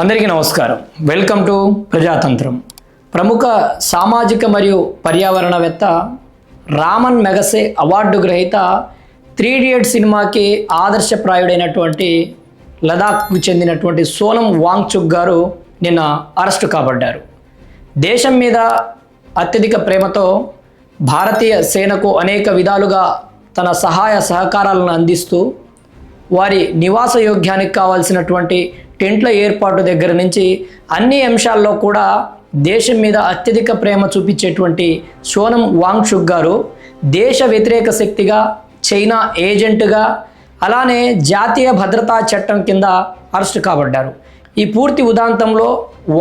అందరికీ నమస్కారం. Welcome to ప్రజాతంత్రం. ప్రముఖ సామాజిక మరియు పర్యావరణవేత్త రామన్ మెగసే అవార్డు గ్రహీత త్రీ ఇడియట్ సినిమాకి ఆదర్శప్రాయుడైనటువంటి లదాఖ్కు చెందినటువంటి సోనం వాంగ్చుక్ గారు నిన్న అరెస్టు కాబడ్డారు. దేశం మీద అత్యధిక ప్రేమతో భారతీయ సేనకు అనేక విధాలుగా తన సహాయ సహకారాలను అందిస్తూ వారి నివాస యోగ్యానికి కావాల్సినటువంటి టెంట్ల ఏర్పాటు దగ్గర నుంచి అన్ని అంశాల్లో కూడా దేశం మీద అత్యధిక ప్రేమ చూపించేటువంటి సోనం వాంగ్షుక్ గారు దేశ వ్యతిరేక శక్తిగా చైనా ఏజెంటుగా అలానే జాతీయ భద్రతా చట్టం కింద అరెస్ట్ కాబడ్డారు. ఈ పూర్తి ఉదాంతంలో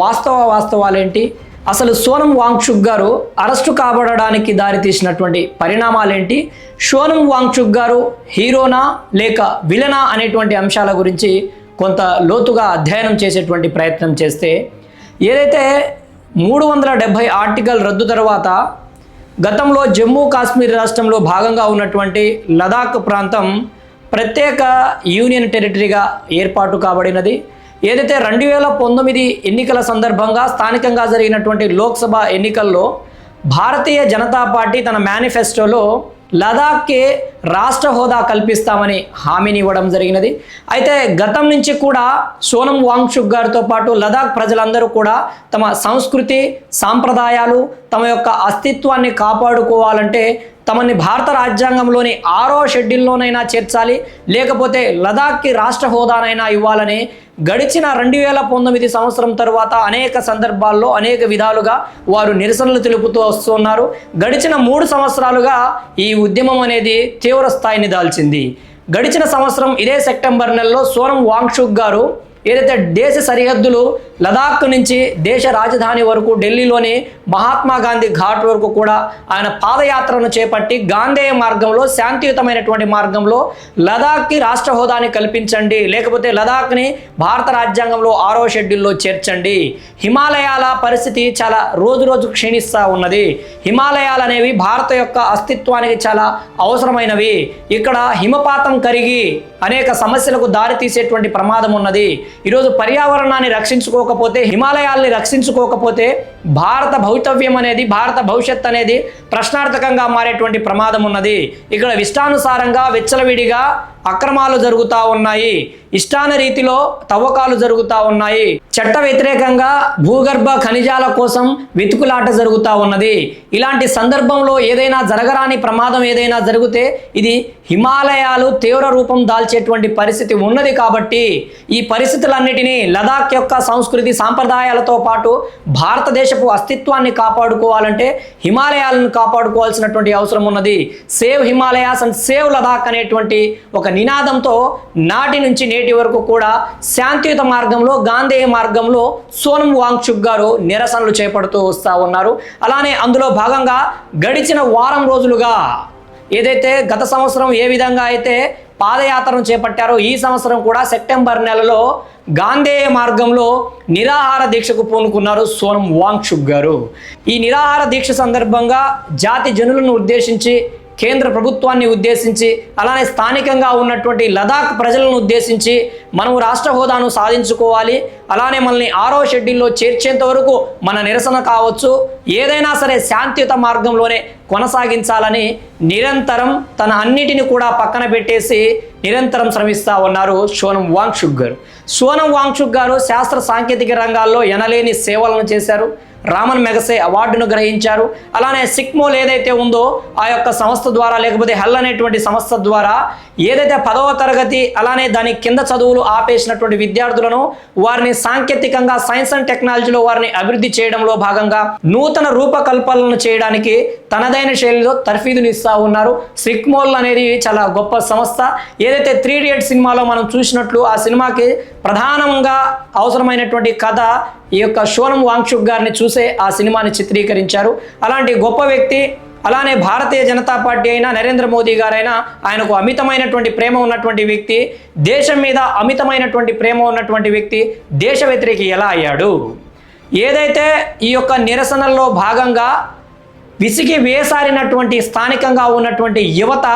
వాస్తవ వాస్తవాలేంటి? అసలు సోనం వాంగ్చుక్ గారు అరెస్టు కాబడడానికి దారితీసినటువంటి పరిణామాలేంటి? సోనం వాంగ్చుక్ గారు హీరోనా లేక విలనా అనేటువంటి అంశాల గురించి కొంత లోతుగా అధ్యయనం చేసేటువంటి ప్రయత్నం చేస్తే ఏదైతే మూడు వందల డెబ్భై ఆర్టికల్ రద్దు తర్వాత గతంలో జమ్మూ కాశ్మీర్ రాష్ట్రంలో భాగంగా ఉన్నటువంటి లదాఖ్ ప్రాంతం ప్రత్యేక యూనియన్ టెరిటరీగా ఏర్పాటు కాబడినది. ఏదైతే రెండు వేల పంతొమ్మిది ఎన్నికల సందర్భంగా స్థానికంగా జరిగినటువంటి లోక్సభ ఎన్నికల్లో భారతీయ జనతా పార్టీ తన మేనిఫెస్టోలో లదాఖ్కి రాష్ట్ర హోదా కల్పిస్తామని హామీని ఇవ్వడం జరిగినది. అయితే గతం నుంచి కూడా సోనం వాంగ్షుక్ గారితో పాటు లదాఖ్ ప్రజలందరూ కూడా తమ సంస్కృతి సాంప్రదాయాలు తమ యొక్క అస్తిత్వాన్ని కాపాడుకోవాలంటే తమని భారత రాజ్యాంగంలోని ఆరో షెడ్యూల్లోనైనా చేర్చాలి. లేకపోతే లదాఖ్కి రాష్ట్ర హోదానైనా ఇవ్వాలని గడిచిన రెండు వేల పంతొమ్మిది సంవత్సరం తరువాత అనేక సందర్భాల్లో అనేక విధాలుగా వారు నిరసనలు తెలుపుతూ వస్తున్నారు. గడిచిన మూడు సంవత్సరాలుగా ఈ ఉద్యమం అనేది తీవ్ర స్థాయిని దాల్చింది. గడిచిన సంవత్సరం ఇదే సెప్టెంబర్ నెలలో సోనం వాంగ్షుక్ గారు ఏదైతే దేశ సరిహద్దులు లదాఖ్ నుంచి దేశ రాజధాని వరకు ఢిల్లీలోని మహాత్మా గాంధీ ఘాట్ వరకు కూడా ఆయన పాదయాత్రను చేపట్టి గాంధేయ మార్గంలో శాంతియుతమైనటువంటి మార్గంలో లదాఖ్కి రాష్ట్ర హోదాని కల్పించండి. లేకపోతే లదాఖ్ని భారత రాజ్యాంగంలో ఆరో షెడ్యూల్లో చేర్చండి. హిమాలయాల పరిస్థితి చాలా రోజు రోజు క్షీణిస్తూ ఉన్నది. హిమాలయాలు అనేవి భారత యొక్క అస్తిత్వానికి చాలా అవసరమైనవి. ఇక్కడ హిమపాతం కరిగి అనేక సమస్యలకు దారి తీసేటువంటి ప్రమాదం ఉన్నది. ఈరోజు పర్యావరణాన్ని రక్షించుకోకపోతే హిమాలయాల్ని రక్షించుకోకపోతే భారత భవితవ్యం అనేది భారత భవిష్యత్ అనేది ప్రశ్నార్థకంగా మారేటువంటి ప్రమాదం ఉన్నది. ఇక్కడ ఇష్టానుసారంగా వెచ్చలవిడిగా అక్రమాలు జరుగుతూ ఉన్నాయి. ఇష్టాన రీతిలో తవ్వకాలు జరుగుతూ ఉన్నాయి. చట్ట వ్యతిరేకంగా భూగర్భ ఖనిజాల కోసం వెతుకులాట జరుగుతూ ఉన్నది. ఇలాంటి సందర్భంలో ఏదైనా జరగరాని ప్రమాదం ఏదైనా జరిగితే ఇది హిమాలయాలు తీవ్ర రూపం దాల్చేటువంటి పరిస్థితి ఉన్నది కాబట్టి ఈ పరిస్థితులన్నిటినీ లదాఖ్ యొక్క సంస్కృతి సాంప్రదాయాలతో పాటు భారతదేశపు అస్తిత్వాన్ని కాపాడుకోవాలంటే హిమాలయాలను కాపాడుకోవాల్సినటువంటి అవసరం ఉన్నది. Save Himalayas and save Ladakh అనేటువంటి ఒక నినాదంతో నాటి నుంచి నేటి వరకు కూడా శాంతియుత మార్గంలో గాంధేయ మార్గంలో సోనం వాంగ్చుక్ గారు నిరసనలు చేపడుతూ వస్తూ ఉన్నారు. అలానే అందులో భాగంగా గడిచిన వారం రోజులుగా ఏదైతే గత సంవత్సరం ఏ విధంగా అయితే పాదయాత్రను చేపట్టారు. ఈ సంవత్సరం కూడా సెప్టెంబర్ నెలలో గాంధేయ మార్గంలో నిరాహార దీక్షకు పూనుకున్నారు సోనం వాంగ్చుక్ గారు. ఈ నిరాహార దీక్ష సందర్భంగా జాతి జనులను ఉద్దేశించి కేంద్ర ప్రభుత్వాన్ని ఉద్దేశించి అలానే స్థానికంగా ఉన్నటువంటి లదాఖ్ ప్రజలను ఉద్దేశించి మనం రాష్ట్ర హోదాను సాధించుకోవాలి. అలానే మనల్ని ఆరో షెడ్యూల్లో చేర్చేంత వరకు మన నిరసన కావచ్చు. ఏదైనా సరే శాంతియుత మార్గంలోనే కొనసాగించాలని నిరంతరం తన అన్నిటిని కూడా పక్కన పెట్టేసి నిరంతరం శ్రమిస్తూ ఉన్నారు సోనం వాంగ్షుక్ గారు సోనం వాంగ్షుక్ గారు శాస్త్ర సాంకేతిక రంగాల్లో ఎనలేని సేవలను చేశారు. రామన్ మెగసే అవార్డును గ్రహించారు. అలానే సిక్మోల్ ఏదైతే ఉందో ఆ యొక్క సంస్థ ద్వారా లేకపోతే హెల్ అనేటువంటి సంస్థ ద్వారా ఏదైతే పదవ తరగతి అలానే దాని కింద చదువులు ఆపేసినటువంటి విద్యార్థులను వారిని సాంకేతికంగా సైన్స్ అండ్ టెక్నాలజీలో వారిని అభివృద్ధి చేయడంలో భాగంగా నూతన రూపకల్పనలను చేయడానికి తనదైన శైలిలో తర్ఫీదునిస్తూ ఉన్నారు. సిక్మోల్ అనేది చాలా గొప్ప సంస్థ. ఏదైతే త్రీ ఇడియట్ సినిమాలో మనం చూసినట్లు ఆ సినిమాకి ప్రధానంగా అవసరమైనటువంటి కథ ఈ యొక్క షోనం వాంగ్షుక్ గారిని చూసే ఆ సినిమాని చిత్రీకరించారు. అలాంటి గొప్ప వ్యక్తి అలానే భారతీయ జనతా పార్టీ అయినా నరేంద్ర మోదీ గారైనా ఆయనకు అమితమైనటువంటి ప్రేమ ఉన్నటువంటి వ్యక్తి దేశం మీద అమితమైనటువంటి ప్రేమ ఉన్నటువంటి వ్యక్తి దేశ వ్యతిరేకి ఎలా అయ్యాడు? ఏదైతే ఈ యొక్క నిరసనల్లో భాగంగా విసిగి వేసారినటువంటి స్థానికంగా ఉన్నటువంటి యువత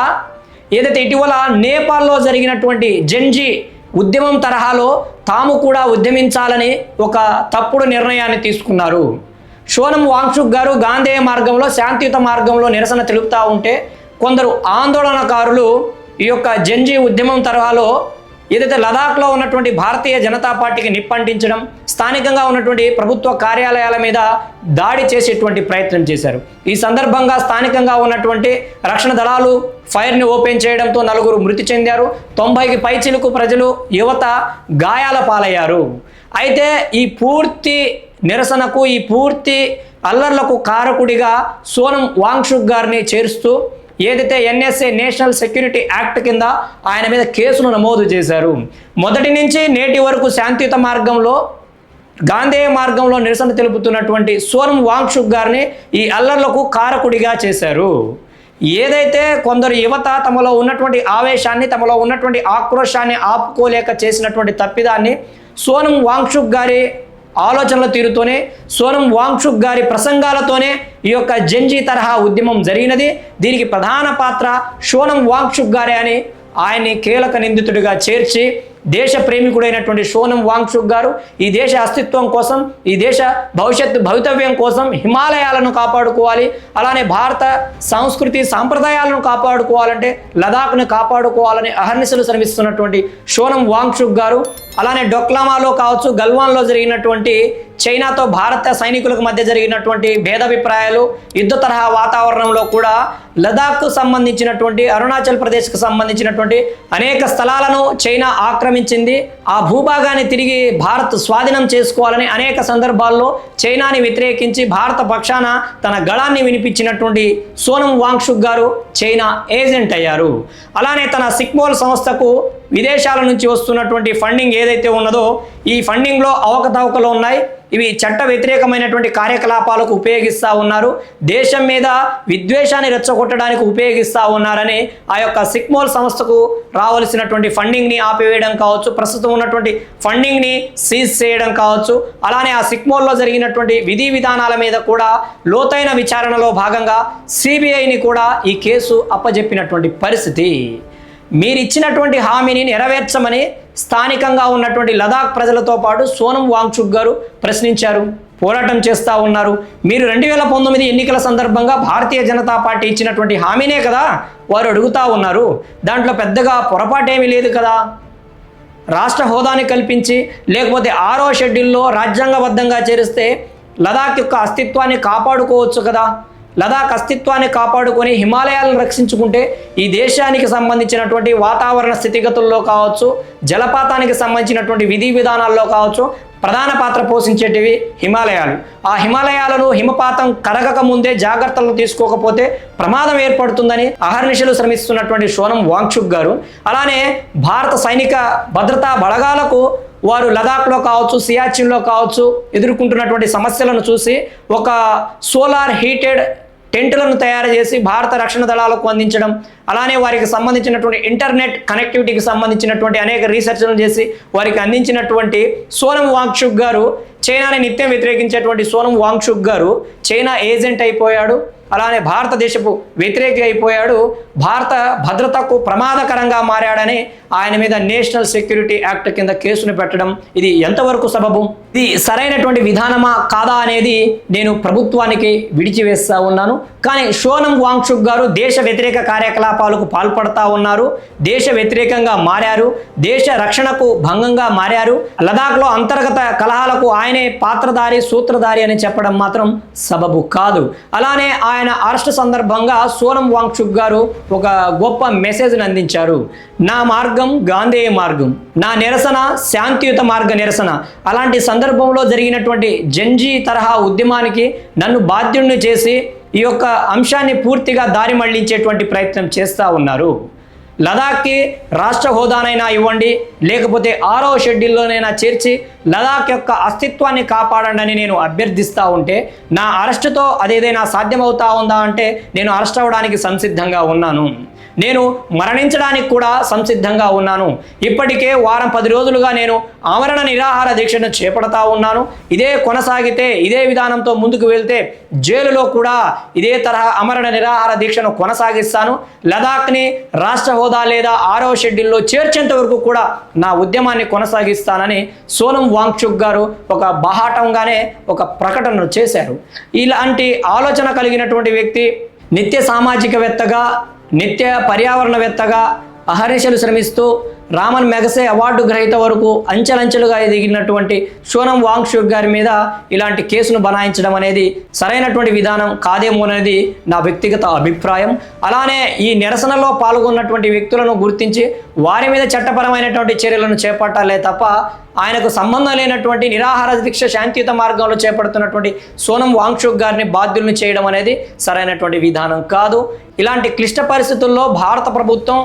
ఏదైతే ఇటీవల నేపాల్లో జరిగినటువంటి జెన్జీ ఉద్యమం తరహాలో తాము కూడా ఉద్యమించాలని ఒక తప్పుడు నిర్ణయాన్ని తీసుకున్నారు. షోనం వాంగ్షుక్ గారు గాంధేయ మార్గంలో శాంతియుత మార్గంలో నిరసన తెలుపుతూ ఉంటే కొందరు ఆందోళనకారులు ఈ యొక్క జంజీ ఉద్యమం తరహాలో ఏదైతే లదాఖ్లో ఉన్నటువంటి భారతీయ జనతా పార్టీకి నిప్పంటించడం స్థానికంగా ఉన్నటువంటి ప్రభుత్వ కార్యాలయాల మీద దాడి చేసేటువంటి ప్రయత్నం చేశారు. ఈ సందర్భంగా స్థానికంగా ఉన్నటువంటి రక్షణ దళాలు ఫైర్ని ఓపెన్ చేయడంతో నలుగురు మృతి చెందారు. తొంభైకి పైచిలుకు ప్రజలు యువత గాయాల పాలయ్యారు. అయితే ఈ పూర్తి నిరసనకు ఈ పూర్తి అల్లర్లకు కారకుడిగా సోనం వాంగ్షుక్ గారిని చేరుస్తూ ఏదైతే ఎన్ఎస్ఏ నేషనల్ సెక్యూరిటీ యాక్ట్ కింద ఆయన మీద కేసును నమోదు చేశారు. మొదటి నుంచి నేటి వరకు శాంతియుత మార్గంలో గాంధేయ మార్గంలో నిరసన తెలుపుతున్నటువంటి సోనం వాంగ్షుక్ గారిని ఈ అల్లర్లకు కారకుడిగా చేశారు. ఏదైతే కొందరు యువత తమలో ఉన్నటువంటి ఆవేశాన్ని తమలో ఉన్నటువంటి ఆక్రోశాన్ని ఆపుకోలేక చేసినటువంటి తప్పిదాన్ని సోనం వాంగ్షుక్ గారి ఆలోచనల తీరుతోనే సోనం వాంగ్షుక్ గారి ప్రసంగాలతోనే ఈ యొక్క జంజీ తరహా ఉద్యమం జరిగినది. దీనికి ప్రధాన పాత్ర సోనం వాంగ్షుక్ గారే అని ఆయన్ని కీలక నిందితుడిగా చేర్చి దేశ ప్రేమికుడైనటువంటి సోనం వాంగ్షుక్ గారు ఈ దేశ అస్తిత్వం కోసం ఈ దేశ భవిష్యత్తు భవితవ్యం కోసం హిమాలయాలను కాపాడుకోవాలి. అలానే భారత సంస్కృతి సాంప్రదాయాలను కాపాడుకోవాలంటే లదాఖ్ను కాపాడుకోవాలని అహర్నిశలు శ్రమిస్తున్నటువంటి సోనం వాంగ్షుక్ గారు అలానే డొక్లామాలో కావచ్చు గల్వాన్లో జరిగినటువంటి చైనాతో భారత సైనికులకు మధ్య జరిగినటువంటి భేదాభిప్రాయాలు యుద్ధ తరహా వాతావరణంలో కూడా లదాఖ్కు సంబంధించినటువంటి అరుణాచల్ ప్రదేశ్కు సంబంధించినటువంటి అనేక స్థలాలను చైనా ఆక్రమించింది. ఆ భూభాగాన్ని తిరిగి భారత్ స్వాధీనం చేసుకోవాలని అనేక సందర్భాల్లో చైనాని వ్యతిరేకించి భారత పక్షాన తన గళాన్ని వినిపించినటువంటి సోనం వాంగ్షుక్ గారు చైనా ఏజెంట్ అయ్యారు. అలానే తన సిక్మోల్ సంస్థకు విదేశాల నుంచి వస్తున్నటువంటి ఫండింగ్ ఏదైతే ఉన్నదో ఈ ఫండింగ్లో అవకతవకలు ఉన్నాయి. ఇవి చట్ట వ్యతిరేకమైనటువంటి కార్యకలాపాలకు ఉపయోగిస్తూ ఉన్నారు. దేశం మీద విద్వేషాన్ని రెచ్చగొట్టడానికి ఉపయోగిస్తూ ఉన్నారని ఆ యొక్క సిక్మోల్ సంస్థకు రావాల్సినటువంటి ఫండింగ్ని ఆపివేయడం కావచ్చు ప్రస్తుతం ఉన్నటువంటి ఫండింగ్ని సీజ్ చేయడం కావచ్చు. అలానే ఆ సిక్మోల్లో జరిగినటువంటి విధి విధానాల మీద కూడా లోతైన విచారణలో భాగంగా సిబిఐని కూడా ఈ కేసు అప్పజెప్పినటువంటి పరిస్థితి. మీరు ఇచ్చినటువంటి హామీని నెరవేర్చమని స్థానికంగా ఉన్నటువంటి లదాఖ్ ప్రజలతో పాటు సోనం వాంగ్చుక్ గారు ప్రశ్నించారు. పోరాటం చేస్తూ ఉన్నారు. మీరు రెండు వేల పంతొమ్మిది ఎన్నికల సందర్భంగా భారతీయ జనతా పార్టీ ఇచ్చినటువంటి హామీనే కదా వారు అడుగుతూ ఉన్నారు. దాంట్లో పెద్దగా పొరపాటేమీ లేదు కదా. రాష్ట్ర హోదాని కల్పించి లేకపోతే ఆరో షెడ్యూల్లో రాజ్యాంగబద్ధంగా చేరిస్తే లదాఖ్ యొక్క అస్తిత్వాన్ని కాపాడుకోవచ్చు కదా. లదాఖ్ అస్తిత్వాన్ని కాపాడుకొని హిమాలయాలను రక్షించుకుంటే ఈ దేశానికి సంబంధించినటువంటి వాతావరణ స్థితిగతుల్లో కావచ్చు జలపాతానికి సంబంధించినటువంటి విధి విధానాల్లో కావచ్చు ప్రధాన పాత్ర పోషించేటివి హిమాలయాలు. ఆ హిమాలయాలను హిమపాతం కరగక ముందే జాగ్రత్తలు తీసుకోకపోతే ప్రమాదం ఏర్పడుతుందని అహర్నిశలు శ్రమిస్తున్నటువంటి సోనం వాంగ్చుక్ గారు. అలానే భారత సైనిక భద్రతా బలగాలకు వారు లదాఖ్లో కావచ్చు సియాచిన్లో కావచ్చు ఎదుర్కొంటున్నటువంటి సమస్యలను చూసి ఒక సోలార్ హీటెడ్ టెంటులను తయారు చేసి భారత రక్షణ దళాలకు అందించడం అలానే వారికి సంబంధించినటువంటి ఇంటర్నెట్ కనెక్టివిటీకి సంబంధించినటువంటి అనేక రీసెర్చ్లను చేసి వారికి అందించినటువంటి సోనం వాంగ్షుక్ గారు చైనాని నిత్యం వ్యతిరేకించేటువంటి సోనం వాంగ్షుక్ గారు చైనా ఏజెంట్ అయిపోయాడు. అలానే భారతదేశపు వ్యతిరేకి అయిపోయాడు. భారత భద్రతకు ప్రమాదకరంగా మారాడని ఆయన మీద నేషనల్ సెక్యూరిటీ యాక్ట్ కింద కేసును పెట్టడం ఇది ఎంతవరకు సబబు? ఇది సరైనటువంటి విధానమా కాదా అనేది నేను ప్రభుత్వానికి విడిచివేస్తా ఉన్నాను. కానీ షోనం వాంగ్షుక్ గారు దేశ వ్యతిరేక కార్యకలాపాలకు పాల్పడతా ఉన్నారు. దేశ వ్యతిరేకంగా మారారు. దేశ రక్షణకు భంగంగా మారారు. లదాఖ్లో అంతర్గత కలహాలకు ఆయనే పాత్రధారి సూత్రధారి అని చెప్పడం మాత్రం సబబు కాదు. అలానే ఆయన అరెస్ట్ సందర్భంగా సోనం వాంగ్చుక్ గారు ఒక గొప్ప మెసేజ్ని అందించారు. నా మార్గం గాంధేయ మార్గం నా నిరసన శాంతియుత మార్గ నిరసన. అలాంటి సందర్భంలో జరిగినటువంటి జంజీ తరహా ఉద్యమానికి నన్ను బాధ్యుణ్ణి చేసి ఈ యొక్క అంశాన్ని పూర్తిగా దారి మళ్ళించేటువంటి ప్రయత్నం చేస్తూ ఉన్నారు. లదాఖ్కి రాష్ట్ర హోదానైనా ఇవ్వండి లేకపోతే ఆరో షెడ్యూల్లోనైనా చేర్చి లదాఖ్ యొక్క అస్తిత్వాన్ని కాపాడండి నేను అభ్యర్థిస్తూ ఉంటే నా అరెస్టుతో అదేదైనా సాధ్యమవుతా ఉందా అంటే నేను అరెస్ట్ అవ్వడానికి సంసిద్ధంగా ఉన్నాను. నేను మరణించడానికి కూడా సంసిద్ధంగా ఉన్నాను. ఇప్పటికే వారం పది రోజులుగా నేను ఆమరణ నిరాహార దీక్షను చేపడతా ఉన్నాను. ఇదే కొనసాగితే ఇదే విధానంతో ముందుకు వెళ్తే జైలులో కూడా ఇదే తరహా అమరణ నిరాహార దీక్షను కొనసాగిస్తాను. లదాఖ్ని రాష్ట్ర హోదా లేదా ఆరో షెడ్యూల్లో చేర్చేంత వరకు కూడా నా ఉద్యమాన్ని కొనసాగిస్తానని సోనం వాంగ్చుక్ గారు ఒక బహాటంగానే ఒక ప్రకటన చేశారు. ఇలాంటి ఆలోచన కలిగినటువంటి వ్యక్తి నిత్య సామాజికవేత్తగా నిత్య పర్యావరణవేత్తగా అహర్నిశలు శ్రమిస్తూ రామన్ మెగసే అవార్డు గ్రహీత వరకు అంచెలంచెలుగా ఎదిగినటువంటి సోనం వాంగ్షుక్ గారి మీద ఇలాంటి కేసును బనాయించడం అనేది సరైనటువంటి విధానం కాదేమో అనేది నా వ్యక్తిగత అభిప్రాయం. అలానే ఈ నిరసనలో పాల్గొన్నటువంటి వ్యక్తులను గుర్తించి వారి మీద చట్టపరమైనటువంటి చర్యలను చేపట్టాలే తప్ప ఆయనకు సంబంధం లేనటువంటి నిరాహార దీక్ష శాంతియుత మార్గంలో చేపడుతున్నటువంటి సోనం వాంగ్షుక్ గారిని బాధ్యులను చేయడం అనేది సరైనటువంటి విధానం కాదు. ఇలాంటి క్లిష్ట పరిస్థితుల్లో భారత ప్రభుత్వం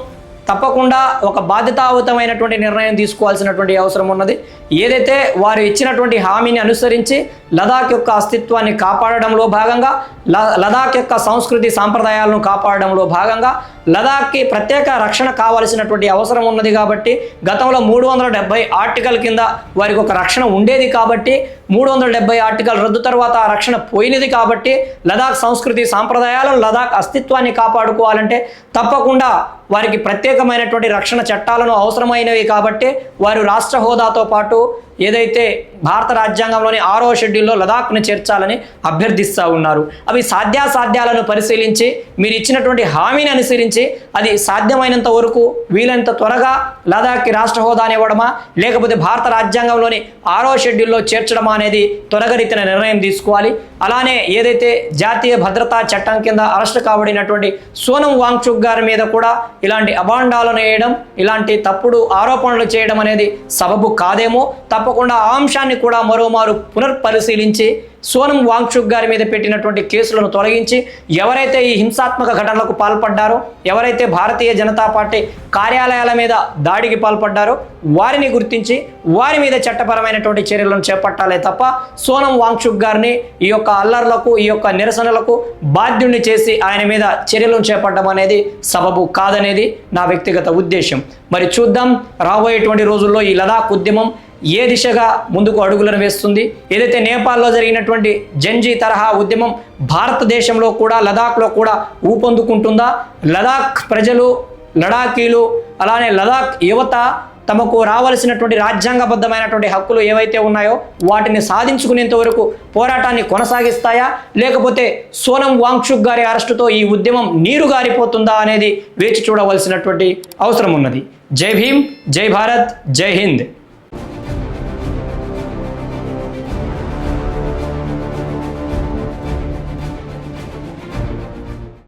తప్పకుండా ఒక బాధ్యతాయుతమైనటువంటి నిర్ణయం తీసుకోవాల్సినటువంటి అవసరం ఉన్నది. ఏదైతే వారు ఇచ్చినటువంటి హామీని అనుసరించి లదాఖ్ యొక్క అస్తిత్వాన్ని కాపాడడంలో భాగంగా ల- లదాఖ్ యొక్క సంస్కృతి సాంప్రదాయాలను కాపాడడంలో భాగంగా లదాఖ్కి ప్రత్యేక రక్షణ కావాల్సినటువంటి అవసరం ఉన్నది కాబట్టి గతంలో మూడు వందల డెబ్బై ఆర్టికల్ కింద వారికి ఒక రక్షణ ఉండేది కాబట్టి మూడు వందల డెబ్బై ఆర్టికల్ రద్దు తర్వాత ఆ రక్షణ పోయినది కాబట్టి లదాఖ్ సంస్కృతి సాంప్రదాయాలను లదాఖ్ అస్తిత్వాన్ని కాపాడుకోవాలంటే తప్పకుండా వారికి ప్రత్యేకమైనటువంటి రక్షణ చట్టాలను అవసరమైనవి కాబట్టి వారు రాష్ట్ర హోదాతో పాటు ఏదైతే భారత రాజ్యాంగంలోని ఆరో షెడ్యూల్లో లదాఖ్ను చేర్చాలని అభ్యర్థిస్తూ ఉన్నారు. అవి సాధ్యాసాధ్యాలను పరిశీలించి మీరు ఇచ్చినటువంటి హామీని అనుసరించి అది సాధ్యమైనంత వరకు వీలైనంత త్వరగా లదాఖ్కి రాష్ట్ర హోదాని ఇవ్వడమా లేకపోతే భారత రాజ్యాంగంలోని ఆరో షెడ్యూల్లో చేర్చడమా అనేది త్వరగతిన నిర్ణయం తీసుకోవాలి. అలానే ఏదైతే జాతీయ భద్రతా చట్టం కింద అరెస్ట్ కాబడినటువంటి సోనం వాంగ్చుక్ గారి మీద కూడా ఇలాంటి అభాండాలను వేయడం ఇలాంటి తప్పుడు ఆరోపణలు చేయడం అనేది సబబు కాదేమో. తప్పకుండా ఆ అంశాన్ని కూడా మరోమారు పునర్పరిశీలించి సోనం వాంగ్చుక్ గారి మీద పెట్టినటువంటి కేసులను తొలగించి ఎవరైతే ఈ హింసాత్మక ఘటనలకు పాల్పడ్డారో ఎవరైతే భారతీయ జనతా పార్టీ కార్యాలయాల మీద దాడికి పాల్పడ్డారో వారిని గుర్తించి వారి మీద చట్టపరమైనటువంటి చర్యలను చేపట్టాలే తప్ప సోనం వాంగ్చుక్ గారిని ఈ యొక్క అల్లర్లకు ఈ యొక్క నిరసనలకు బాధ్యుణ్ణి చేసి ఆయన మీద చర్యలను చేపట్టడం అనేది సబబు కాదనేది నా వ్యక్తిగత ఉద్దేశం మరి చూద్దాం రాబోయేటువంటి రోజుల్లో ఈ లదాఖ్ ఉద్యమం ఏ దిశగా ముందుకు అడుగులను వేస్తుంది? ఏదైతే నేపాల్లో జరిగినటువంటి జంజీ తరహా ఉద్యమం భారతదేశంలో కూడా లదాఖ్లో కూడా ఊపందుకుంటుందా? లదాఖ్ ప్రజలు లడాఖీలు అలానే లదాఖ్ యువత తమకు రావాల్సినటువంటి రాజ్యాంగబద్ధమైనటువంటి హక్కులు ఏవైతే ఉన్నాయో వాటిని సాధించుకునేంత వరకు పోరాటాన్ని కొనసాగిస్తాయా? లేకపోతే సోనం వాంక్షుక్ గారి అరెస్టుతో ఈ ఉద్యమం నీరు గారిపోతుందా అనేది వేచి చూడవలసినటువంటి అవసరం ఉన్నది. జై భీమ్ జై భారత్ జై హింద్.